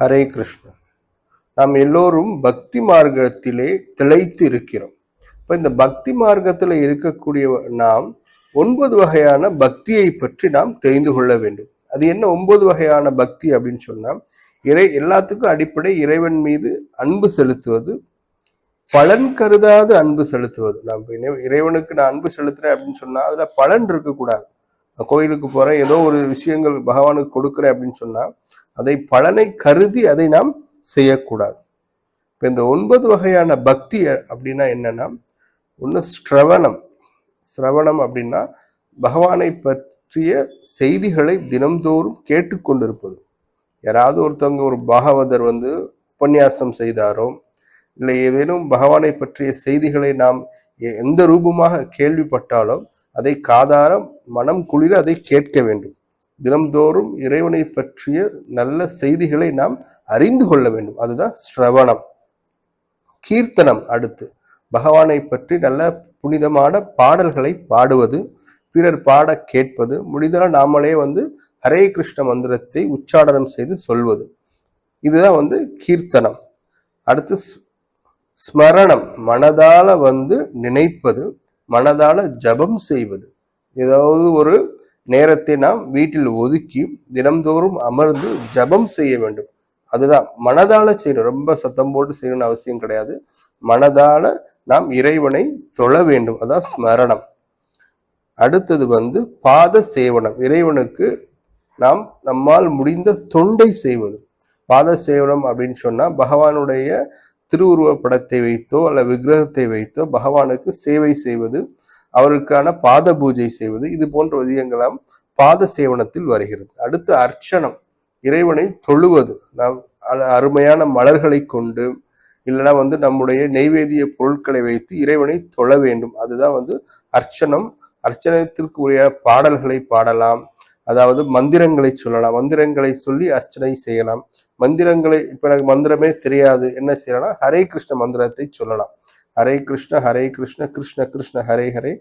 ஹரே கிருஷ்ணா. நாம் எல்லோரும் பக்தி மார்க்கத்திலே திளைத்து இருக்கிறோம் இப்போ இந்த பக்தி மார்க்கத்தில் இருக்கக்கூடிய நாம் ஒன்பது வகையான பக்தியை பற்றி நாம் தெரிந்து கொள்ள வேண்டும். அது என்ன ஒன்பது வகையான பக்தி அப்படின்னு சொன்னால் இறை எல்லாத்துக்கும் அடிப்படை இறைவன் மீது அன்பு செலுத்துவது பலன் கருதாது அன்பு செலுத்துவது. நாம் இறைவனுக்கு நான் அன்பு செலுத்துறேன் அப்படின்னு சொன்னால் அதில் பலன் இருக்கக்கூடாது. கோயிலுக்கு போகிறேன் ஏதோ ஒரு விஷயங்கள் பகவானுக்கு கொடுக்குறேன் அப்படின்னு சொன்னால் அதை பலனை கருதி அதை நாம் செய்யக்கூடாது. இப்போ இந்த ஒன்பது வகையான பக்தி அப்படின்னா என்னன்னா ஒன்று ஸ்ரவணம். சிரவணம் அப்படின்னா பகவானை பற்றிய செய்திகளை தினம்தோறும் கேட்டுக்கொண்டிருப்பது. யாராவது ஒருத்தவங்க ஒரு பாகவதர் வந்து உபன்யாசம் செய்தாரோ இல்லை ஏதேனும் பகவானை பற்றிய செய்திகளை நாம் எ- எந்த ரூபமாக கேள்விப்பட்டாலும் அதை காதார மனம் குளிர அதை கேட்க வேண்டும். தினம்தோறும் இறைவனை பற்றிய நல்ல செய்திகளை நாம் அறிந்து கொள்ள வேண்டும். அதுதான் ஸ்ரவணம். கீர்த்தனம் அடுத்து. பகவானை பற்றி நல்ல புனிதமான பாடல்களை பாடுவது பிறர் பாட கேட்பது முடிந்தால் நாமளே வந்து ஹரே கிருஷ்ண மந்திரத்தை உச்சாடனம் செய்து சொல்வது. இதுதான் வந்து கீர்த்தனம். அடுத்து ஸ்- ஸ்மரணம். மனதால வந்து நினைப்பது மனதால ஜபம் செய்வது. ஏதாவது ஒரு நேரத்தை நாம் வீட்டில் ஒதுக்கி தினம்தோறும் அமர்ந்து ஜபம் செய்ய வேண்டும். அதுதான் மனதால செய்யணும். ரொம்ப சத்தம் போட்டு செய்யணும்னு அவசியம் கிடையாது. மனதால நாம் இறைவனை தொழ வேண்டும். அதான் ஸ்மரணம். அடுத்தது வந்து பாத சேவனம். இறைவனுக்கு நாம் நம்மால் முடிந்த தொண்டை செய்வது. பாத சேவனம் அப்படின்னு சொன்னா பகவானுடைய திருவுருவ படத்தை வைத்தோ அல்ல விக்கிரகத்தை வைத்தோ பகவானுக்கு சேவை செய்வது. அவருக்கான பாத பூஜை செய்வது இது போன்ற விஷயங்களாம் பாத சேவனத்தில் வருகிறது. அடுத்து அர்ச்சனம். இறைவனை தொழுவது. நாம் அ- அருமையான மலர்களை கொண்டு இல்லைன்னா வந்து நம்முடைய நெய்வேதிய பொருட்களை வைத்து இறைவனை தொழ வேண்டும். அதுதான் வந்து அர்ச்சனம். அர்ச்சனத்திற்குரிய பாடல்களை பாடலாம். அதாவது மந்திரங்களை சொல்லலாம். மந்திரங்களை சொல்லி அர்ச்சனை செய்யலாம். மந்திரங்களை இப்ப எனக்கு மந்திரமே தெரியாது. என்ன செய்யலாம் ஹரே கிருஷ்ண மந்திரத்தை சொல்லலாம். ஹரே கிருஷ்ண ஹரே கிருஷ்ண கிருஷ்ண கிருஷ்ண ஹரே ஹரே.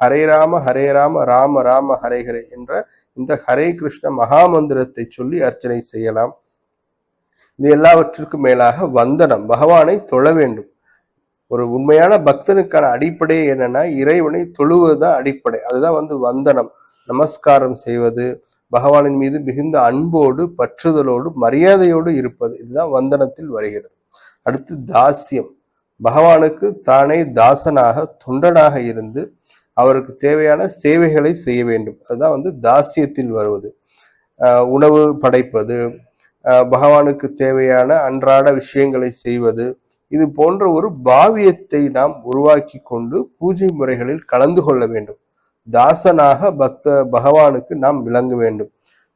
ஹரே ராம ஹரே ராம ராம ராம ஹரே ஹரே என்ற இந்த ஹரே கிருஷ்ண மகாமந்திரத்தை சொல்லி அர்ச்சனை செய்யலாம். இது எல்லாவற்றிற்கும் மேலாக வந்தனம். பகவானை தொழ வேண்டும். ஒரு உண்மையான பக்தனுக்கான அடிப்படை என்னன்னா இறைவனை தொழுவதுதான் அடிப்படை. அதுதான் வந்து வந்தனம். நமஸ்காரம் செய்வது பகவானின் மீது மிகுந்த அன்போடு பற்றுதலோடு மரியாதையோடு இருப்பது. இதுதான் வந்தனத்தில் வருகிறது. அடுத்து தாசியம் பகவானுக்கு தானே தாசனாக தொண்டனாக இருந்து அவருக்கு தேவையான சேவைகளை செய்ய வேண்டும். அதுதான் வந்து தாசியத்தில் வருவது. உணவு படைப்பது பகவானுக்கு தேவையான அன்றாட விஷயங்களை செய்வது இது போன்ற ஒரு பாவியத்தை நாம் உருவாக்கி கொண்டு பூஜை முறைகளில் கலந்து கொள்ள வேண்டும். தாசனாக பக்த பகவானுக்கு நாம் விளங்க வேண்டும்.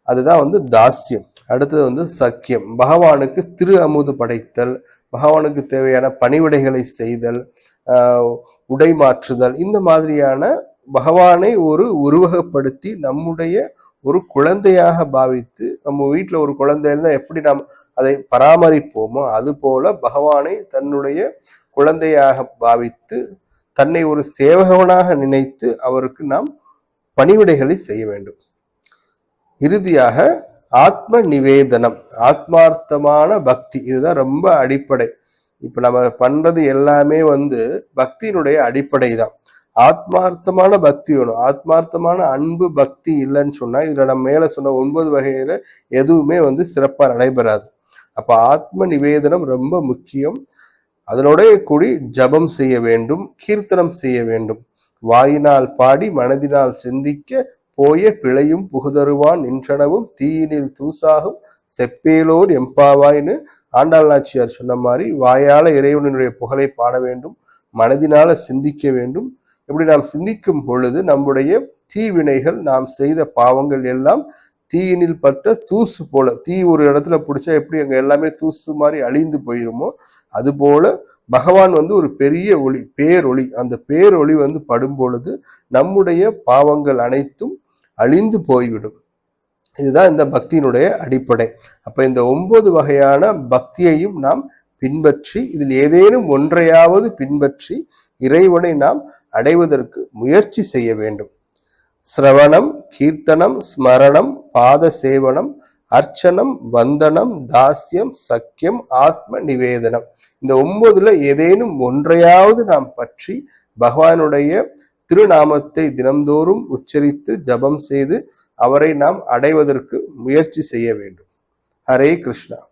அதுதான் வந்து தாஸ்யம் அடுத்தது வந்து சக்கியம். பகவானுக்கு திரு அமுது படைத்தல் பகவானுக்கு தேவையான பணிவிடைகளை செய்தல் உடை மாற்றுதல் இந்த மாதிரியான பகவானை ஒரு உருவகப்படுத்தி நம்முடைய ஒரு குழந்தையாக பாவித்து நம்ம வீட்டில் ஒரு குழந்தை இருந்தால் எப்படி நாம் அதை பராமரிப்போமோ அதுபோல பகவானை தன்னுடைய குழந்தையாக பாவித்து தன்னை ஒரு சேவகவனாக நினைத்து அவருக்கு நாம் பணிவிடைகளை செய்ய வேண்டும். இறுதியாக ஆத்ம நிவேதனம் ஆத்மார்த்தமான பக்தி. இதுதான் ரொம்ப அடிப்படை. இப்ப நம்ம பண்றது எல்லாமே வந்து பக்தியினுடைய அடிப்படை தான் ஆத்மார்த்தமான பக்தி வேணும். ஆத்மார்த்தமான அன்பு பக்தி இல்லைன்னு சொன்னா இதுல நம்ம மேல சொன்ன ஒன்பது வகையில எதுவுமே வந்து சிறப்பா நடைபெறாது. அப்ப ஆத்ம நிவேதனம் ரொம்ப முக்கியம். அதனோட கூடி ஜபம் செய்ய வேண்டும் கீர்த்தனம் செய்ய வேண்டும். வாயினால் பாடி மனதினால் சிந்திக்க போய பிழையும் புகுதருவான் நின்றனவும் தீயினில் தூசாகும் செப்பேலோர் எம்பாவாய்னு. ஆண்டாள் நாச்சியார் சொன்ன மாதிரி வாயால இறைவனுடைய புகழை பாட வேண்டும் மனதினால சிந்திக்க வேண்டும். இப்படி நாம் சிந்திக்கும் பொழுது நம்முடைய தீவினைகள் நாம் செய்த பாவங்கள் எல்லாம் தீயினில் பட்ட தூசு போல தீ ஒரு இடத்துல பிடிச்சா எப்படி அங்க எல்லாமே தூசு மாதிரி அழிந்து போயிருமோ அது போல பகவான் வந்து ஒரு பெரிய ஒளி பேரொளி. அந்த பேரொளி வந்து படும் பொழுது நம்முடைய பாவங்கள் அனைத்தும் அழிந்து போய்விடும். இதுதான் இந்த பக்தியினுடைய அடிப்படை. அப்ப இந்த ஒன்பது வகையான பக்தியையும் நாம் பின்பற்றி இதில் ஏதேனும் ஒன்றையாவது பின்பற்றி இறைவனை நாம் அடைவதற்கு முயற்சி செய்ய வேண்டும். சிரவணம் கீர்த்தனம் ஸ்மரணம் பாத சேவனம் அர்ச்சனம் வந்தனம் தாஸ்யம் சக்கியம் ஆத்ம நிவேதனம். இந்த ஒன்பதுல ஏதேனும் ஒன்றையாவது நாம் பற்றி பகவானுடைய திருநாமத்தை தினம்தோறும் உச்சரித்து ஜபம் செய்து அவரை நாம் அடைவதற்கு முயற்சி செய்ய வேண்டும். ஹரே கிருஷ்ணா.